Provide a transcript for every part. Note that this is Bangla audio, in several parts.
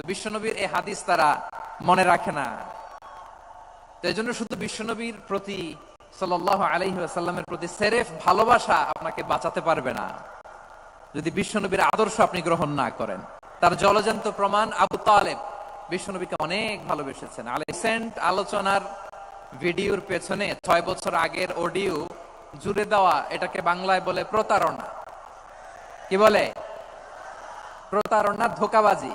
তো বিশ্বনবীর এই হাদিস তারা মনে রাখে না। তো এই জন্য শুধু বিশ্বনবীর প্রতি সাল্লাহ আলহি আসাল্লামের প্রতি সেরেফ ভালোবাসা আপনাকে বাঁচাতে পারবে না। যদি বিশ্বনবীর আদর্শ আপনি গ্রহণ না করেন, তার জলজান্ত প্রমাণ আবু তালেব বিশ্বনবীকে অনেক ভালোবেসেছেন। রিসেন্ট আলোচনার ভিডিওর পেছনে ছয় বছর আগের অডিও জুড়ে দেওয়া এটাকে বাংলায় বলে প্রতারণা। কি বলে? প্রতারণা, ধোকাবাজি।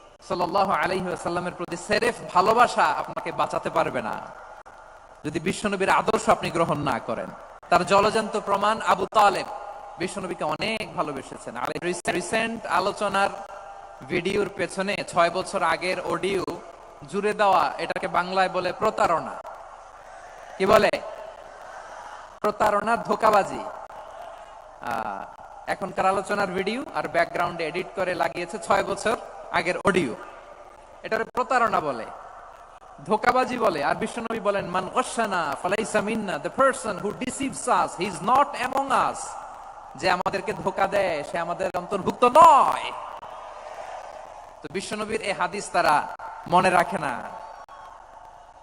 সাল্লাহ আলহি আসাল্লামের প্রতি সেরেফ ভালোবাসা আপনাকে বাঁচাতে পারবে না। যদি বিশ্বনবীর আদর্শ আপনি গ্রহণ না করেন, তার প্রমাণ আবু তালেব বিশ্বনবীকে অনেক ভালোবেসেছেন। রিসেন্ট আলোচনার ভিডিওর পেছনে ছয় বছর আগের অডিও জুড়ে দেওয়া এটাকে বাংলায় বলে প্রতারণা। কি বলে? প্রতারণা ধোকাবাজি। এখনকার আলোচনার ভিডিও আর ব্যাকগ্রাউন্ডে এডিট করে লাগিয়েছে ছয় বছর। আগের অডিও। এটার প্রতারণা বলে, ধোকাবাজি বলে, আর বিশ্বনবী বলেন, মান গসানা ফালাইসা মিন্না the person who deceives us he is not among us যে আমাদেরকে ধোকা দেয়, সে আমাদের অন্তর্ভুক্ত নয়। তো বিশ্বনবীর এই হাদিস তারা মনে রাখে না।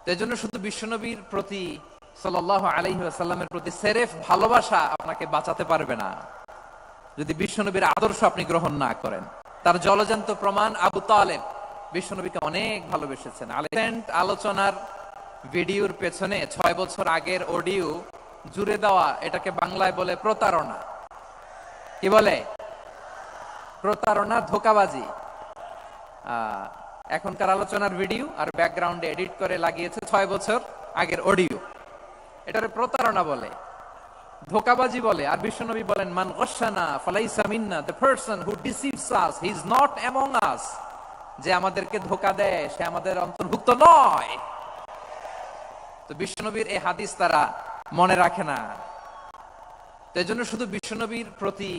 তো এই জন্য শুধু বিশ্বনবীর প্রতি সাল্লাহ আলহি আসাল্লামের প্রতি সেরেফ ভালোবাসা আপনাকে বাঁচাতে পারবে না। যদি বিশ্বনবীর আদর্শ আপনি গ্রহণ না করেন। তার জলজান্ত প্রমাণ আবু তালেব। বিশ্বনবীকে অনেক ভালোবেসেছেন। রিসেন্ট আলোচনার ভিডিওর পেছনে ছয় বছর আগের অডিও জুড়ে দেওয়া এটাকে বাংলায় বলে প্রতারণা। কি বলে? প্রতারণা, ধোকাবাজি। এখনকার আলোচনার ভিডিও আর ব্যাকগ্রাউন্ডে এডিট করে লাগিয়েছে ছয় বছর আগের অডিও। এটার প্রতারণা বলে। ধোকাবাজি বলে, আর বিশ্বনবী বলেন, মান গসানা ফালাইসা মিন্না the person who deceives us he is not among us যে আমাদেরকে ধোকা দেয়, সে আমাদের অন্তর্ভুক্ত নয়। তো বিশ্বনবীর এই হাদিস তারা মনে রাখে না। তো এই জন্য শুধু বিশ্বনবীর প্রতি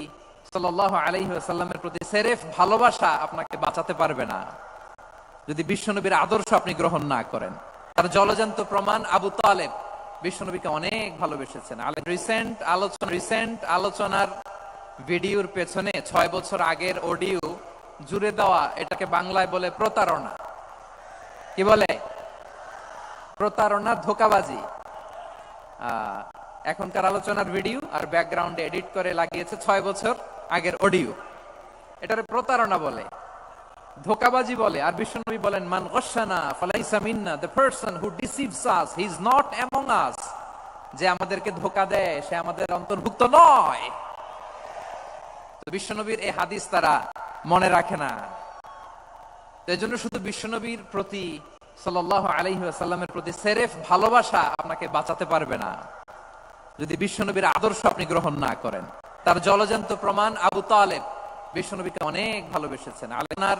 সাল্লাহ আলহি আসাল্লামের প্রতি সেরেফ ভালোবাসা আপনাকে বাঁচাতে পারবে না। যদি বিশ্বনবীর আদর্শ আপনি গ্রহণ না করেন। তার জলজান্ত প্রমাণ আবু তালেব বিশ্বনবীকে অনেক ভালোবেসেছেন। রিসেন্ট আলোচনা রিসেন্ট আলোচনার ভিডিওর পেছনে ছয় বছর আগের অডিও জুড়ে দেওয়া এটাকে বাংলায় বলে প্রতারণা। কি বলে? প্রতারণা, ধোকাবাজি। এখনকার আলোচনার ভিডিও আর ব্যাকগ্রাউন্ডে এডিট করে লাগিয়েছে ছয় বছর আগের অডিও। এটার প্রতারণা বলে। ধোকাবাজি বলে, আর বিশ্বনবী বলেন, মান গসানা ফালাইসা মিন্না the person who deceives us he is not among us যে আমাদেরকে ধোকা দেয়, সে আমাদের অন্তর্ভুক্ত নয়। তো বিশ্বনবীর এই হাদিস তারা মনে রাখে না। তো এই জন্য শুধু বিশ্বনবীর প্রতি সাল্লাহ আলহি আসাল্লামের প্রতি সেরেফ ভালোবাসা আপনাকে বাঁচাতে পারবে না। যদি বিশ্বনবীর আদর্শ আপনি গ্রহণ না করেন, তার জলজান্ত প্রমাণ আবু তালেব বিশ্বনবীকে অনেক ভালোবেসেছেন। রিসেন্ট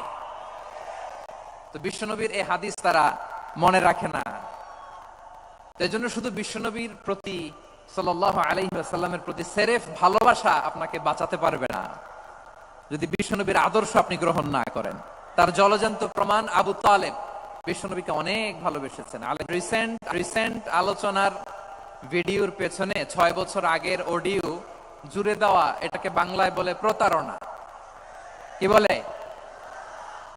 তো বিশ্বনবীর এই হাদিস তারা মনে রাখে না। এই জন্য শুধু বিশ্বনবীর প্রতি সাল্লাহ আলহি আসাল্লামের প্রতি সেরেফ ভালোবাসা আপনাকে বাঁচাতে পারবে না। যদি বিশ্বনবীর আদর্শ আপনি গ্রহণ না করেন, তার জলজান্ত প্রমাণ আবু তালেব বিশ্বনবীকে অনেক ভালোবেসেছেন। রিসেন্ট রিসেন্ট আলোচনার ভিডিওর পেছনে ছয় বছর আগের অডিও জুড়ে দেওয়া এটাকে বাংলায় বলে প্রতারণা। কি বলে?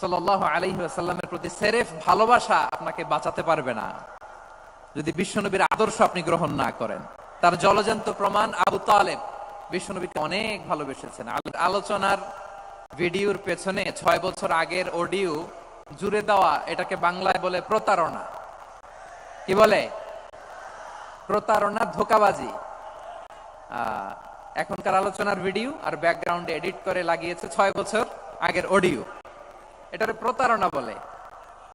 সাল্লাহ আলাইহি আসাল্লামের প্রতি সেরেফ ভালোবাসা আপনাকে বাঁচাতে পারবে না। যদি বিশ্বনবীর আদর্শ আপনি গ্রহণ না করেন, তার প্রমাণ আবু তালেব বিশ্বনবীকে অনেক ভালোবেসেছেন। আলোচনার ভিডিওর পেছনে ছয় বছর আগের অডিও জুড়ে দেওয়া এটাকে বাংলায় বলে প্রতারণা। কি বলে? প্রতারণা ধোকাবাজি। এখনকার আলোচনার ভিডিও আর ব্যাকগ্রাউন্ডে এডিট করে লাগিয়েছে ছয় বছর আগের অডিও। এটারে প্রতারণা বলে।